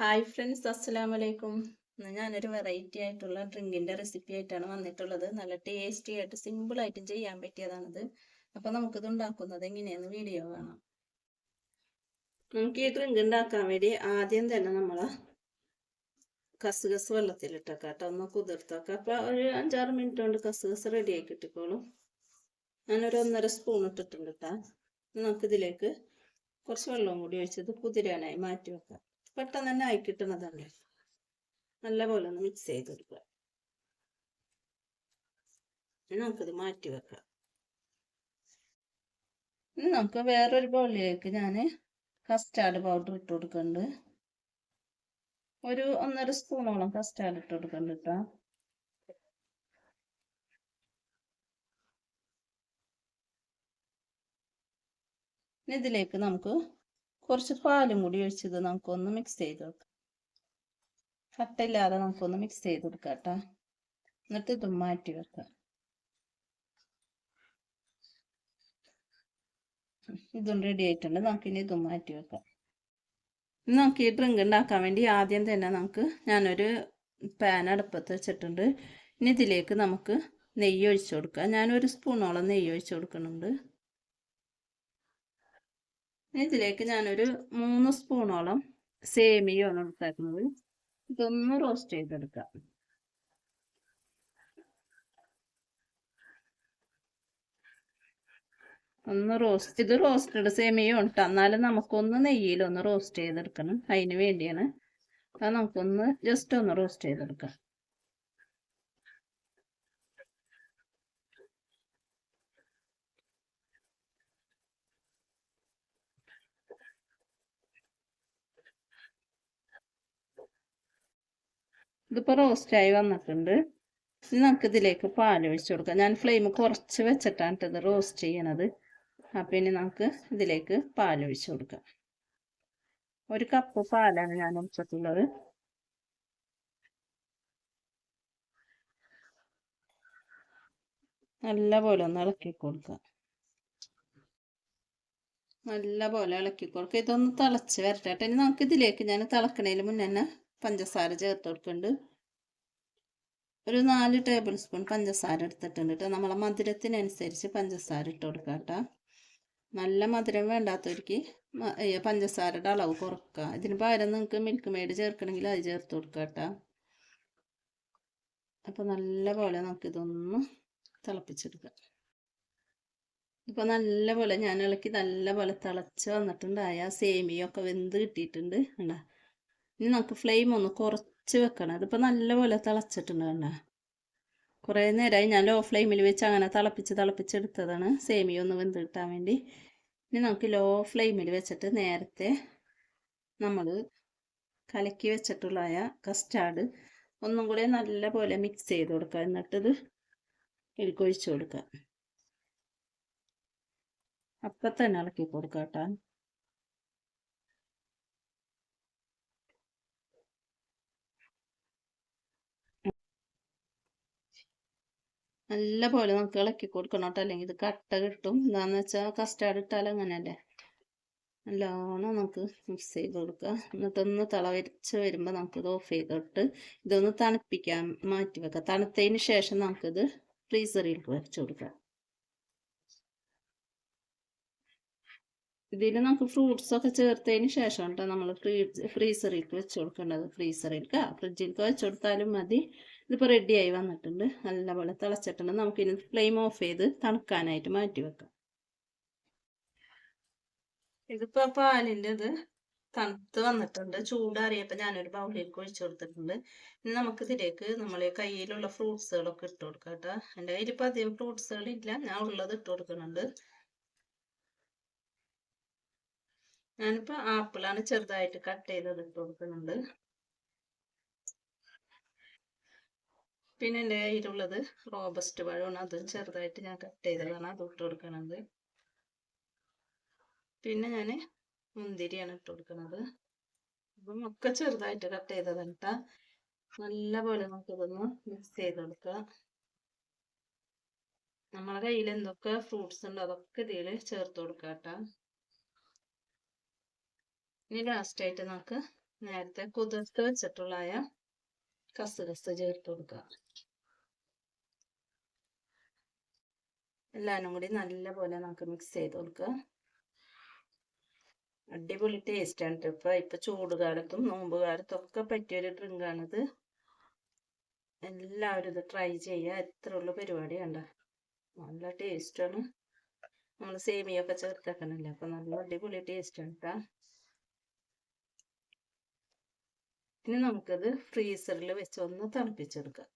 Hi friends അസ്സലാമു വലൈക്കും ഞാനൊരു വെറൈറ്റി ആയിട്ടുള്ള ഡ്രിങ്കിന്റെ റെസിപ്പി ആയിട്ടാണ് വന്നിട്ടുള്ളത്. നല്ല ടേസ്റ്റി ആയിട്ട് സിമ്പിൾ ആയിട്ടും ചെയ്യാൻ പറ്റിയതാണിത്. അപ്പം നമുക്കിത് ഉണ്ടാക്കുന്നത് എങ്ങനെയാന്ന് വീഡിയോ കാണാം. നമുക്ക് ഈ ഡ്രിങ്ക് ഉണ്ടാക്കാൻ വേണ്ടി ആദ്യം തന്നെ നമ്മൾ കസുകസ് വെള്ളത്തിലിട്ടേക്കാം കേട്ടോ ഒന്ന് കുതിർത്തൊക്കെ. അപ്പം ഒരു അഞ്ചാറ് മിനിറ്റ് കൊണ്ട് കസുകസ് റെഡി ആയി കിട്ടിക്കോളും. ഞാനൊരു ഒന്നര സ്പൂൺ ഇട്ടിട്ടുണ്ട് കേട്ടോ നമുക്കിതിലേക്ക് കുറച്ച് വെള്ളവും കൂടി ഒഴിച്ചത് കുതിരാനായി മാറ്റി വെക്കാം. പെട്ടെന്ന് തന്നെ ആയി കിട്ടുന്നതല്ലേ? നല്ലപോലെ ഒന്ന് മിക്സ് ചെയ്ത് കൊടുക്കുക. നമുക്കിത് മാറ്റി വെക്കാം. ഇനി നമുക്ക് വേറൊരു ബൗളിലേക്ക് ഞാൻ കസ്റ്റാർഡ് പൗഡർ ഇട്ട് കൊടുക്കുന്നുണ്ട് ഒരു ഒന്നര സ്പൂണോളം കസ്റ്റാർഡ് ഇട്ട് കൊടുക്കുന്നുണ്ട് കേട്ടോ ഇതിലേക്ക് നമുക്ക് കുറച്ച് പാലും കൂടി ഒഴിച്ചത് നമുക്കൊന്ന് മിക്സ് ചെയ്ത് വെക്കാം. കട്ടയില്ലാതെ നമുക്കൊന്ന് മിക്സ് ചെയ്ത് കൊടുക്കാം കേട്ടോ. എന്നിട്ട് ഇതും മാറ്റി വെക്കാം. ഇതും റെഡി ആയിട്ടുണ്ട്. നമുക്കിനി ഇതും മാറ്റി വെക്കാം. നമുക്ക് ഈ ഡ്രിങ്ക് ഉണ്ടാക്കാൻ വേണ്ടി ആദ്യം തന്നെ നമുക്ക് ഞാനൊരു പാൻ അടുപ്പത്ത് വെച്ചിട്ടുണ്ട്. ഇനി ഇതിലേക്ക് നമുക്ക് നെയ്യ് ഒഴിച്ചു കൊടുക്കാം. ഞാനൊരു സ്പൂണോളം നെയ്യ് ഒഴിച്ചു കൊടുക്കുന്നുണ്ട്. ഇതിലേക്ക് ഞാനൊരു മൂന്ന് സ്പൂണോളം സേമിയാണ് എടുത്തേക്കുന്നത് ഇതൊന്ന് റോസ്റ്റ് ചെയ്തെടുക്കാം. ഒന്ന് റോസ്റ്റ് ഇത് റോസ്റ്റഡ് സേമിയ ഉണ്ട് എന്നാലും നമുക്കൊന്ന് നെയ്യിലൊന്ന് റോസ്റ്റ് ചെയ്തെടുക്കണം. അതിന് വേണ്ടിയാണ്. അത് നമുക്കൊന്ന് ജസ്റ്റ് ഒന്ന് റോസ്റ്റ് ചെയ്തെടുക്കാം. ഇതിപ്പോൾ റോസ്റ്റായി വന്നിട്ടുണ്ട്. ഇനി നമുക്ക് ഇതിലേക്ക് പാൽ ഒഴിച്ചു കൊടുക്കാം. ഞാൻ ഫ്ലെയിം കുറച്ച് വെച്ചിട്ടാണ് ഇത് റോസ്റ്റ് ചെയ്യണത്. അപ്പം ഇനി നമുക്ക് ഇതിലേക്ക് പാൽ ഒഴിച്ചു കൊടുക്കാം. ഒരു കപ്പ് പാലാണ് ഞാൻ ഒഴിച്ചിട്ടുള്ളത്. നല്ല പോലെ ഒന്ന് ഇളക്കി കൊടുക്കുക. നല്ല പോലെ ഇളക്കി കൊടുക്കുക. ഇതൊന്ന് തിളച്ച് വരട്ടെ ഇനി നമുക്ക് ഇതിലേക്ക് ഞാൻ തിളക്കണേൽ മുന്നേ പഞ്ചസാര ചേർത്ത് കൊടുക്കുന്നുണ്ട് ഒരു നാല് ടേബിൾ സ്പൂൺ പഞ്ചസാര എടുത്തിട്ടുണ്ട് കേട്ടോ നമ്മളെ മധുരത്തിനനുസരിച്ച് പഞ്ചസാര ഇട്ട് കൊടുക്കുക കേട്ടോ നല്ല മധുരം വേണ്ടാത്തവർക്ക് പഞ്ചസാരയുടെ അളവ് കുറക്കുക ഇതിന് പകരം നിങ്ങൾക്ക് മിൽക്ക് മെയ്ഡ് ചേർക്കണമെങ്കിൽ അത് ചേർത്ത് കൊടുക്കുക കേട്ടോ അപ്പോൾ നല്ല പോലെ നമുക്കിതൊന്ന് തിളപ്പിച്ചെടുക്കാം. ഇപ്പോൾ നല്ല പോലെ ഞാൻ ഇളക്കി നല്ല പോലെ തിളച്ച് വന്നിട്ടുണ്ടായ സേമിയൊക്കെ വെന്ത് കിട്ടിയിട്ടുണ്ട്. കണ്ടോ? ഇനി നമുക്ക് ഫ്ലെയിം ഒന്ന് കുറച്ച് വെക്കണം. ഇതിപ്പോൾ നല്ലപോലെ തിളച്ചിട്ടുണ്ട് കണ്ട? കുറേ നേരമായി ഞാൻ ലോ ഫ്ലെയിമിൽ വെച്ച് അങ്ങനെ തിളപ്പിച്ച് തിളപ്പിച്ചെടുത്തതാണ് സേമിയ ഒന്ന് വെന്ത് കിട്ടാൻ വേണ്ടി. ഇനി നമുക്ക് ലോ ഫ്ലെയിമിൽ വെച്ചിട്ട് നേരത്തെ നമ്മൾ കലക്കി വെച്ചിട്ടുള്ളതായ കസ്റ്റാർഡ് ഒന്നും കൂടെ നല്ലപോലെ മിക്സ് ചെയ്ത് കൊടുക്കുക. എന്നിട്ടിത് ഇതിൽക്കൊഴിച്ച് കൊടുക്കുക. അപ്പം തന്നെ ഇളക്കി കൊടുക്കാം കേട്ടോ. നല്ല പോലെ നമുക്ക് ഇളക്കി കൊടുക്കണം കേട്ടോ. അല്ലെങ്കിൽ ഇത് കട്ട കിട്ടും. എന്താന്ന് വെച്ചാൽ കസ്റ്റാർഡ് ഇട്ടാൽ അങ്ങനെയല്ലേ? നല്ലോണം നമുക്ക് മിക്സ് ചെയ്ത് കൊടുക്കുക. എന്നിട്ടൊന്ന് തിളവരിച്ച് വരുമ്പോൾ നമുക്കിത് ഓഫ് ചെയ്തിട്ട് ഇതൊന്ന് തണുപ്പിക്കാൻ മാറ്റി വെക്കാം തണുത്തതിന് ശേഷം നമുക്കിത് ഫ്രീസറിൽ വെച്ച് കൊടുക്കാം ഇതിൽ നമുക്ക് ഫ്രൂട്ട്സ് ഒക്കെ ചേർത്തതിന് ശേഷം കേട്ടോ നമ്മൾ ഫ്രീ ഫ്രീസറിലേക്ക് വെച്ച് കൊടുക്കേണ്ടത്. ഫ്രീസറിലേക്ക് ഫ്രിഡ്ജിലേക്ക് വെച്ച് കൊടുത്താലും മതി. ഇതിപ്പോൾ റെഡിയായി വന്നിട്ടുണ്ട്. നല്ലപോലെ തിളച്ചിട്ടുണ്ട്. നമുക്കിനി ഫ്ലെയിം ഓഫ് ചെയ്ത് തണുക്കാനായിട്ട് മാറ്റി വെക്കാം. ഇതിപ്പോൾ പാലിന്റെ ഇത് തണുത്ത് വന്നിട്ടുണ്ട്. ചൂടാറിയപ്പോൾ ഞാനൊരു ബൗളിലേക്ക് ഒഴിച്ചു കൊടുത്തിട്ടുണ്ട്. ഇനി നമുക്ക് ഇതിലേക്ക് നമ്മൾ കയ്യിലുള്ള ഫ്രൂട്ട്സുകളൊക്കെ ഇട്ട് കൊടുക്കാം കേട്ടോ. എന്റെ കയ്യിൽ അധികം ഫ്രൂട്ട്സുകളില്ല. ഞാൻ ഉള്ളത് ഇട്ട് കൊടുക്കുന്നുണ്ട്. ഞാനിപ്പോൾ ആപ്പിളാണ് ചെറുതായിട്ട് കട്ട് ചെയ്തത് ഇട്ട് കൊടുക്കുന്നുണ്ട്. പിന്നെ എന്റെ കയ്യിലുള്ളത് റോബസ്റ്റ് പഴമാണ്. അത് ചെറുതായിട്ട് ഞാൻ കട്ട് ചെയ്തതാണ്. അത് ഇട്ട് കൊടുക്കണത്. പിന്നെ ഞാൻ മുന്തിരിയാണ് ഇട്ട് കൊടുക്കുന്നത് അപ്പം ഒക്കെ ചെറുതായിട്ട് കട്ട് ചെയ്തതാണ് കേട്ടോ നല്ല പോലെ നമുക്കിതൊന്ന് മിക്സ് ചെയ്ത് കൊടുക്കുക നമ്മളെ കയ്യിൽ എന്തൊക്കെ ഫ്രൂട്ട്സ് ഉണ്ടോ അതൊക്കെ ഇതിൽ ചേർത്ത് കൊടുക്കുക ഇനി ലാസ്റ്റായിട്ട് നമുക്ക് നേരത്തെ കുതിർത്ത് വെച്ചിട്ടുള്ളതായ കസ് കസ് ചേർത്ത് കൊടുക്കുക എല്ലാനും കൂടി നല്ലപോലെ നമുക്ക് മിക്സ് ചെയ്ത് കൊടുക്കുക അടിപൊളി ടേസ്റ്റ് ആണ് ഇപ്പൊ. ഇപ്പൊ ചൂടുകാലത്തും നോമ്പ് കാലത്തും ഒക്കെ പറ്റിയൊരു ഡ്രിങ്ക് ആണിത്. എല്ലാവരും ഇത് ട്രൈ ചെയ്യുക എത്ര ഉള്ള പരിപാടി കണ്ട. നല്ല ടേസ്റ്റാണ് നമ്മൾ സേമിയൊക്കെ ചേർത്തേക്കണല്ലേ? അപ്പൊ നല്ല അടിപൊളി ടേസ്റ്റാണ് കേട്ടോ ഇനി നമുക്കത് ഫ്രീസറിൽ വെച്ച് ഒന്ന് തണുപ്പിച്ചെടുക്കാം.